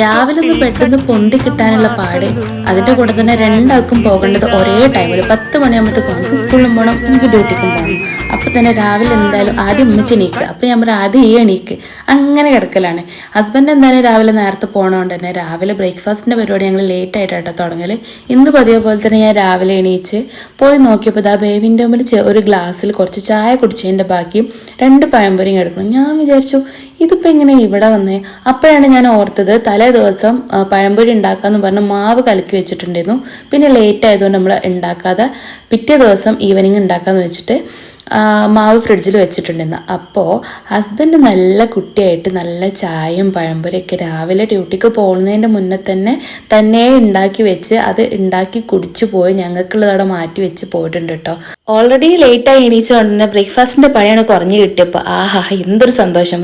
രാവിലെ ഒന്ന് പെട്ടെന്ന് പൊന്തി കിട്ടാനുള്ള പാട്. അതിന്റെ കൂടെ തന്നെ രണ്ടാൾക്കും പോകേണ്ടത് ഒരേ ടൈമിൽ പത്ത് മണിയാകുമ്പോഴത്തേക്കും നമുക്ക് സ്കൂളിലും പോകണം എനിക്ക് ഡ്യൂട്ടിക്കും പോകണം അപ്പൊ തന്നെ രാവിലെ എന്തായാലും ആദ്യം ഉമ്മച്ച് എണീക്കുക അപ്പൊ ഞാൻ പറയാം ആദ്യം ഈ എണീക്ക്. അങ്ങനെ കിടക്കലാണ്. ഹസ്ബൻഡ് എന്തായാലും രാവിലെ നേരത്തെ പോകണോണ്ട് തന്നെ രാവിലെ ബ്രേക്ക്ഫാസ്റ്റിന്റെ പരിപാടി ഞങ്ങൾ ലേറ്റ് ആയിട്ടാട്ടോ തുടങ്ങൽ. ഇന്ന് പതിയെ പോലെ തന്നെ ഞാൻ രാവിലെ എണീച്ച് പോയി നോക്കിയപ്പോൾ ഇതാ ബേബിന്റെ മുമ്പിൽ ഒരു ഗ്ലാസ്സിൽ കുറച്ച് ചായ കുടിച്ചതിന്റെ ബാക്കി രണ്ട് പഴംപൊരിയും കിടക്കണം ഞാൻ വിചാരിച്ചു ഇതിപ്പോൾ ഇങ്ങനെ ഇവിടെ വന്നേ? അപ്പോഴാണ് ഞാൻ ഓർത്തത് തലേ ദിവസം പഴംപൊരി ഉണ്ടാക്കാമെന്ന് പറഞ്ഞ് മാവ് കലക്കി വെച്ചിട്ടുണ്ടായിരുന്നു. പിന്നെ ലേറ്റ് ആയതുകൊണ്ട് നമ്മൾ ഉണ്ടാക്കാതെ പിറ്റേ ദിവസം ഈവനിങ് ഉണ്ടാക്കാന്ന് വെച്ചിട്ട് മാവ് ഫ്രിഡ്ജിൽ വെച്ചിട്ടുണ്ടായിരുന്നു. അപ്പോൾ ഹസ്ബൻഡ് നല്ല കുട്ടിയായിട്ട് നല്ല ചായയും പഴംപൊരിയൊക്കെ രാവിലെ ഡ്യൂട്ടിക്ക് പോകുന്നതിന്റെ മുന്നേ തന്നെ തന്നെ ഉണ്ടാക്കി വെച്ച് അത് ഉണ്ടാക്കി കുടിച്ചു പോയി ഞങ്ങൾക്കുള്ളത് അവിടെ മാറ്റി വെച്ച് പോയിട്ടുണ്ട് കേട്ടോ. ഓൾറെഡി ലേറ്റായി എണീച്ചുകൊണ്ട് തന്നെ ബ്രേക്ക്ഫാസ്റ്റിന്റെ പണിയാണ് കുറഞ്ഞു കിട്ടിയപ്പോൾ ആഹാ എന്തൊരു സന്തോഷം.